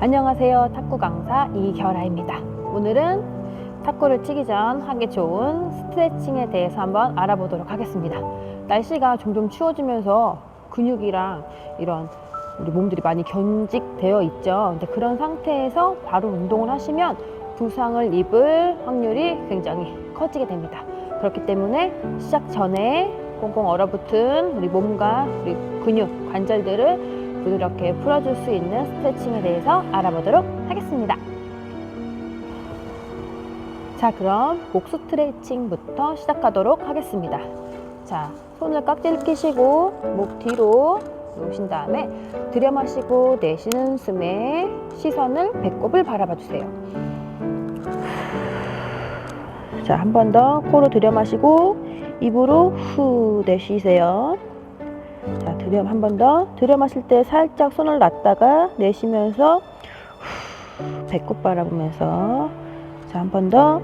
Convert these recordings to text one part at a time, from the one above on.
안녕하세요. 탁구 강사 이결아입니다. 오늘은 탁구를 치기 전 하기 좋은 스트레칭에 대해서 한번 알아보도록 하겠습니다. 날씨가 점점 추워지면서 근육이랑 이런 우리 몸들이 많이 견직되어 있죠. 근데 그런 상태에서 바로 운동을 하시면 부상을 입을 확률이 굉장히 커지게 됩니다. 그렇기 때문에 시작 전에 꽁꽁 얼어붙은 우리 몸과 우리 근육, 관절들을 부드럽게 풀어줄 수 있는 스트레칭에 대해서 알아보도록 하겠습니다. 자, 그럼 목 스트레칭부터 시작하도록 하겠습니다. 자, 손을 깍지를 끼시고 목 뒤로 놓으신 다음에 들여 마시고 내쉬는 숨에 시선을 배꼽을 바라봐 주세요. 자, 한 번 더 코로 들여 마시고 입으로 후 내쉬세요. 자, 들여 한번 더. 들여 마실 때 살짝 손을 놨다가 내쉬면서 후, 배꼽 바라보면서 자, 한 번 더.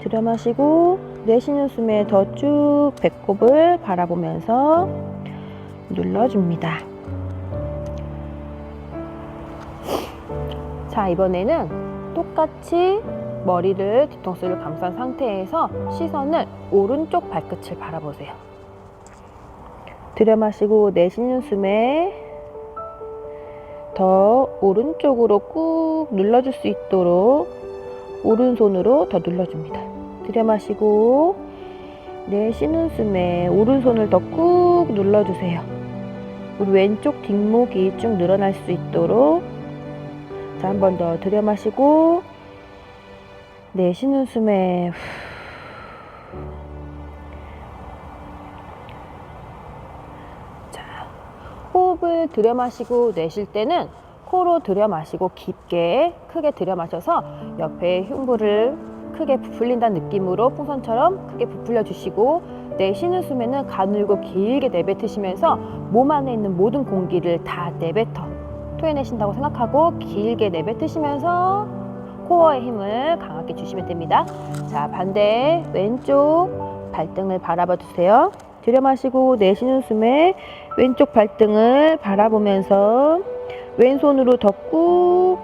들여 마시고 내쉬는 숨에 더 쭉 배꼽을 바라보면서 눌러줍니다. 자, 이번에는 똑같이 머리를 뒤통수를 감싼 상태에서 시선을 오른쪽 발끝을 바라보세요. 들여 마시고 내쉬는 숨에 더 오른쪽으로 꾹 눌러줄 수 있도록 오른손으로 더 눌러줍니다. 들여 마시고 내쉬는 숨에 오른손을 더 꾹 눌러주세요. 우리 왼쪽 뒷목이 쭉 늘어날 수 있도록 자, 한 번 더 들여 마시고 내쉬는 숨에 후. 호흡을 들여 마시고 내쉴 때는 코로 들여 마시고 깊게 크게 들여 마셔서 옆에 흉부를 크게 부풀린다는 느낌으로 풍선처럼 크게 부풀려 주시고 내쉬는 숨에는 가늘고 길게 내뱉으시면서 몸 안에 있는 모든 공기를 다 내뱉어 토해내신다고 생각하고 길게 내뱉으시면서 코어의 힘을 강하게 주시면 됩니다. 자, 반대 왼쪽 발등을 바라봐 주세요. 들여 마시고 내쉬는 숨에 왼쪽 발등을 바라보면서 왼손으로 더꾹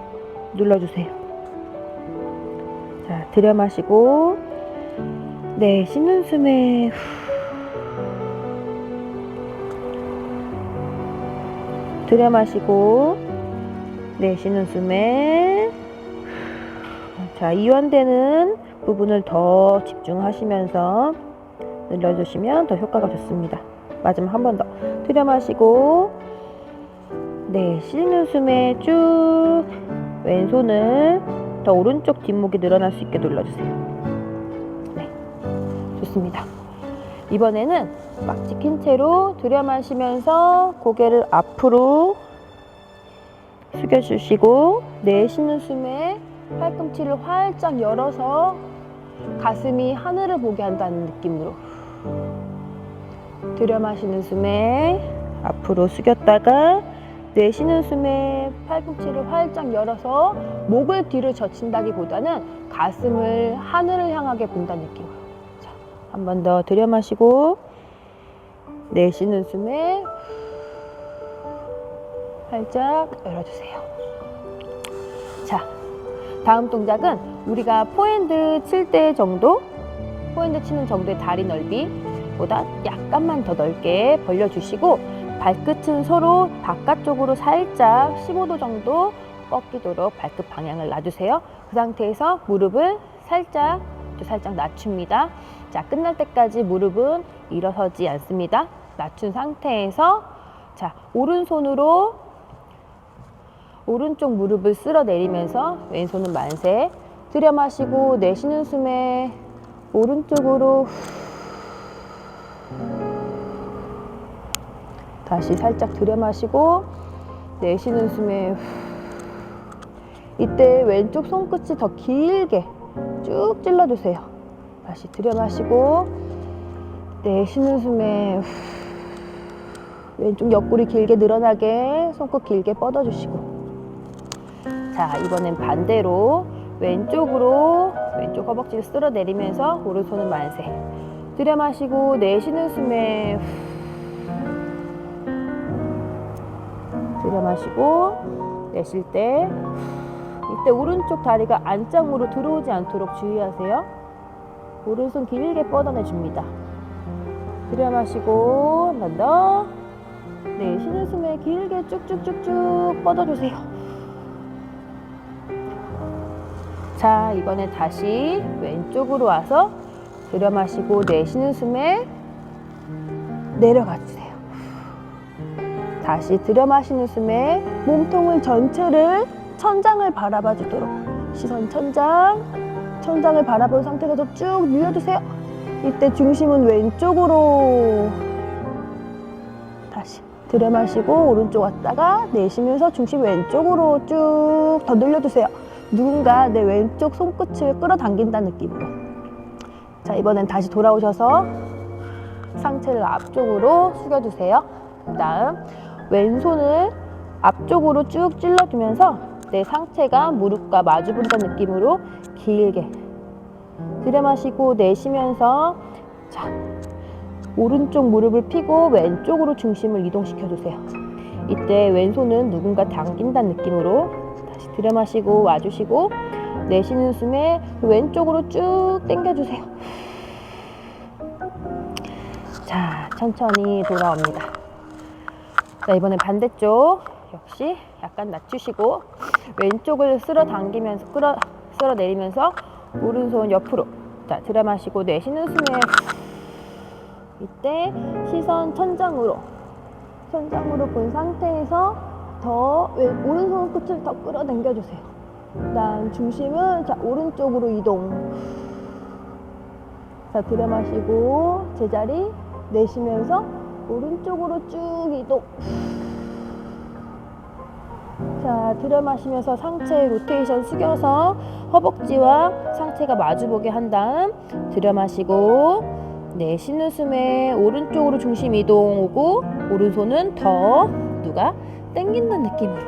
눌러주세요. 자, 들여 마시고 내쉬는 숨에 후. 들여 마시고 내쉬는 숨에 자, 이완되는 부분을 더 집중하시면서 늘려주시면 더 효과가 좋습니다. 마지막 한 번 더. 들여 마시고, 내쉬는 숨에 쭉 왼손을 더 오른쪽 뒷목이 늘어날 수 있게 눌러주세요. 네. 좋습니다. 이번에는 꽉 찍힌 채로 들여 마시면서 고개를 앞으로 숙여주시고, 내쉬는 숨에 팔꿈치를 활짝 열어서 가슴이 하늘을 보게 한다는 느낌으로 들여 마시는 숨에 앞으로 숙였다가 내쉬는 숨에 팔꿈치를 활짝 열어서 목을 뒤로 젖힌다기보다는 가슴을 하늘을 향하게 본다는 느낌으로 자, 한번 더 들여 마시고 내쉬는 숨에 활짝 열어주세요. 자, 다음 동작은 우리가 포핸드 칠 때 정도, 포핸드 치는 정도의 다리 넓이 보다 약간만 더 넓게 벌려주시고 발끝은 서로 바깥쪽으로 살짝 15도 정도 꺾이도록 발끝 방향을 놔주세요. 그 상태에서 무릎을 살짝 또 살짝 낮춥니다. 자, 끝날 때까지 무릎은 일어서지 않습니다. 낮춘 상태에서 자, 오른손으로 오른쪽 무릎을 쓸어 내리면서 왼손은 만세 들여 마시고 내쉬는 숨에 오른쪽으로 다시 살짝 들여 마시고 내쉬는 숨에 이때 왼쪽 손끝이 더 길게 쭉 찔러 주세요. 다시 들여 마시고 내쉬는 숨에 왼쪽 옆구리 길게 늘어나게 손끝 길게 뻗어 주시고. 자, 이번엔 반대로 왼쪽으로 왼쪽 허벅지를 쓸어 내리면서 오른손은 만세. 들여 마시고 내쉬는 숨에 들여 마시고 내쉴 때 후. 이때 오른쪽 다리가 안짱으로 들어오지 않도록 주의하세요. 오른손 길게 뻗어내 줍니다. 들여 마시고 한 번 더. 네, 쉬는 숨에 길게 쭉쭉쭉쭉 뻗어주세요. 자, 이번에 다시 왼쪽으로 와서 들여 마시고 내쉬는 숨에 내려가 주세요. 다시 들여 마시는 숨에 몸통을 전체를 천장을 바라봐 주도록 시선 천장, 천장을 바라본 상태에서 쭉 늘려주세요. 이때 중심은 왼쪽으로 다시 들여 마시고 오른쪽 왔다가 내쉬면서 중심 왼쪽으로 쭉 더 늘려주세요. 누군가 내 왼쪽 손끝을 끌어당긴다는 느낌으로. 자, 이번엔 다시 돌아오셔서 상체를 앞쪽으로 숙여주세요. 그 다음, 왼손을 앞쪽으로 쭉 찔러주면서 내 상체가 무릎과 마주 본다는 느낌으로 길게 들여 마시고 내쉬면서 자, 오른쪽 무릎을 펴고 왼쪽으로 중심을 이동시켜 주세요. 이때 왼손은 누군가 당긴다는 느낌으로 다시 들여 마시고 와주시고 내쉬는 숨에 왼쪽으로 쭉 당겨 주세요. 자, 천천히 돌아옵니다. 자, 이번엔 반대쪽 역시 약간 낮추시고 왼쪽을 쓸어 당기면서 끌어 쓸어 내리면서 오른손 옆으로 자, 들여 마시고 내쉬는 숨에 이때 시선 천장으로 천장으로 본 상태에서 더 왼- 오른손 끝을 더 끌어 당겨 주세요. 그다음 중심은 자 오른쪽으로 이동. 자 들여 마시고 제자리 내쉬면서 오른쪽으로 쭉 이동. 자 들여 마시면서 상체 로테이션 숙여서 허벅지와 상체가 마주보게 한 다음 들여 마시고 내쉬는 숨에 오른쪽으로 중심 이동 오고 오른손은 더 누가 당긴다는 느낌으로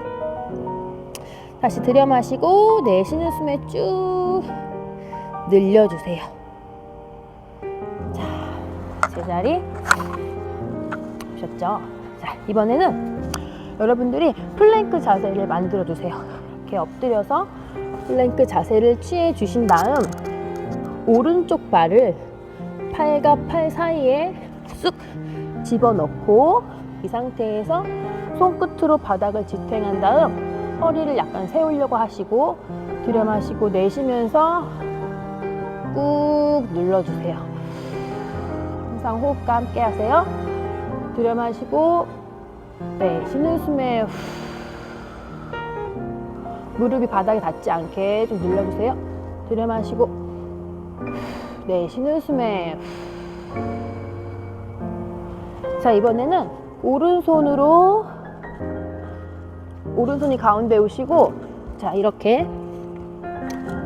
다시 들여 마시고 내쉬는 숨에 쭉 늘려주세요. 자 제자리 보셨죠? 자 이번에는 여러분들이 플랭크 자세를 만들어 주세요. 이렇게 엎드려서 플랭크 자세를 취해 주신 다음 오른쪽 발을 팔과 팔 사이에 쑥 집어넣고 이 상태에서 손끝으로 바닥을 지탱한 다음 허리를 약간 세우려고 하시고 들여 마시고 내쉬면서 꾹 눌러주세요. 항상 호흡과 함께 하세요. 들여 마시고 내쉬는 숨에 후. 무릎이 바닥에 닿지 않게 좀 눌러주세요. 들여 마시고 내쉬는 숨에 자 이번에는 오른손으로 오른손이 가운데 오시고 자 이렇게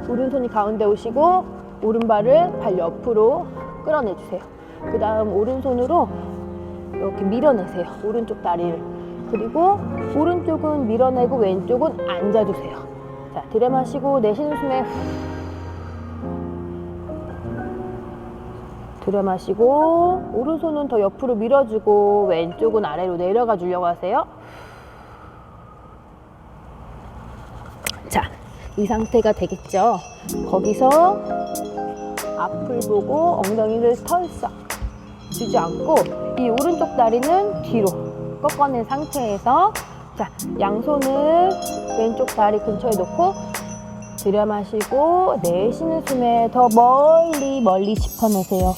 오른손이 가운데 오시고 오른발을 발 옆으로 끌어내 주세요 그 다음 오른손으로 이렇게 밀어내세요. 오른쪽 다리를. 그리고 오른쪽은 밀어내고 왼쪽은 앉아주세요. 자 들여 마시고 내쉬는 숨에 들여 마시고 오른손은 더 옆으로 밀어주고 왼쪽은 아래로 내려가 주려고 하세요. 자, 이 상태가 되겠죠. 거기서 앞을 보고 엉덩이를 털썩 주지 않고 이 오른쪽 다리는 뒤로 꺾어낸 상태에서 자, 양손을 왼쪽 다리 근처에 놓고 들여 마시고 내쉬는 숨에 더 멀리 멀리 짚어내세요.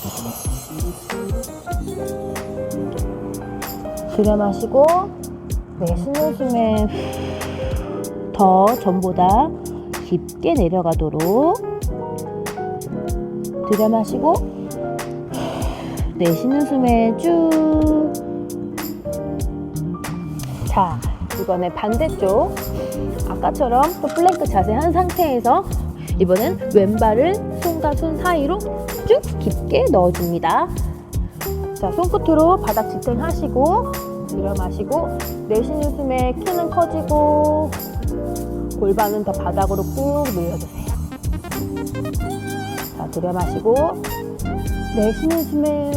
들여 마시고 내쉬는 숨에 더 전보다 깊게 내려가도록 들여 마시고 내쉬는 숨에 쭉. 자, 이번에 반대쪽. 아까처럼 또 플랭크 자세 한 상태에서 이번엔 왼발을 손과 손 사이로 쭉 깊게 넣어줍니다. 자, 손끝으로 바닥 지탱하시고 마시고 내쉬는 숨에 키는 커지고 골반은 더 바닥으로 꾹 눌러주세요. 자, 들여 마시고 내쉬는 숨에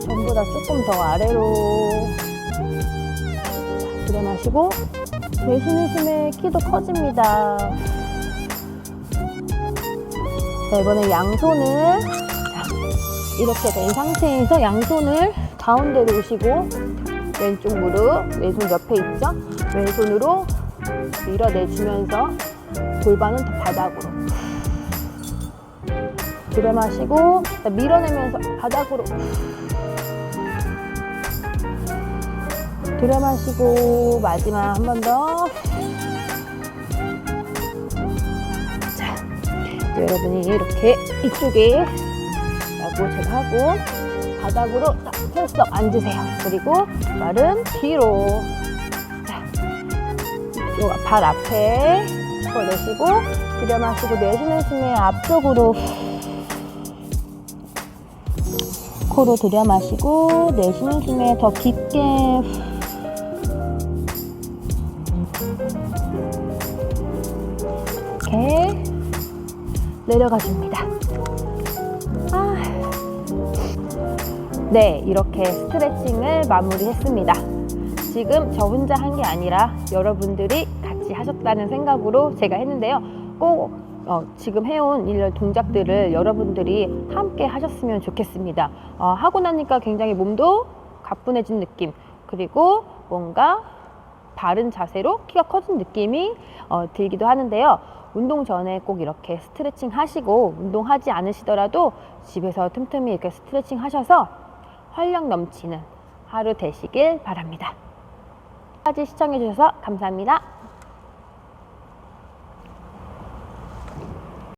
전부 다 조금 더 아래로 들여 마시고 내쉬는 숨에 키도 커집니다. 자, 이번에 양손을 이렇게 된 상태에서 양손을 가운데로 오시고 왼쪽 무릎, 왼손 옆에 있죠? 왼손으로 밀어내주면서 골반은 바닥으로. 들여 마시고 자, 밀어내면서 바닥으로 들여 마시고 마지막 한 번 더. 자, 여러분이 이렇게 이쪽에 라고 제가 하고 바닥으로 딱 펴서 앉으세요. 그리고 발은 뒤로. 자, 발 앞에 집어내시고 들여 마시고 내쉬는 숨에 앞쪽으로 코로 들여 마시고 내쉬는 숨에 더 깊게 이렇게 내려가 줍니다. 아. 네, 이렇게 스트레칭을 마무리했습니다. 지금 저 혼자 한 게 아니라 여러분들이 같이 하셨다는 생각으로 제가 했는데요. 꼭 어, 지금 해온 일 동작들을 여러분들이 함께 하셨으면 좋겠습니다. 어, 하고 나니까 굉장히 몸도 가뿐해진 느낌, 그리고 뭔가 바른 자세로 키가 커진 느낌이 어, 들기도 하는데요. 운동 전에 꼭 이렇게 스트레칭 하시고 운동하지 않으시더라도 집에서 틈틈이 이렇게 스트레칭 하셔서 활력 넘치는 하루 되시길 바랍니다. 까지 시청해 주셔서 감사합니다.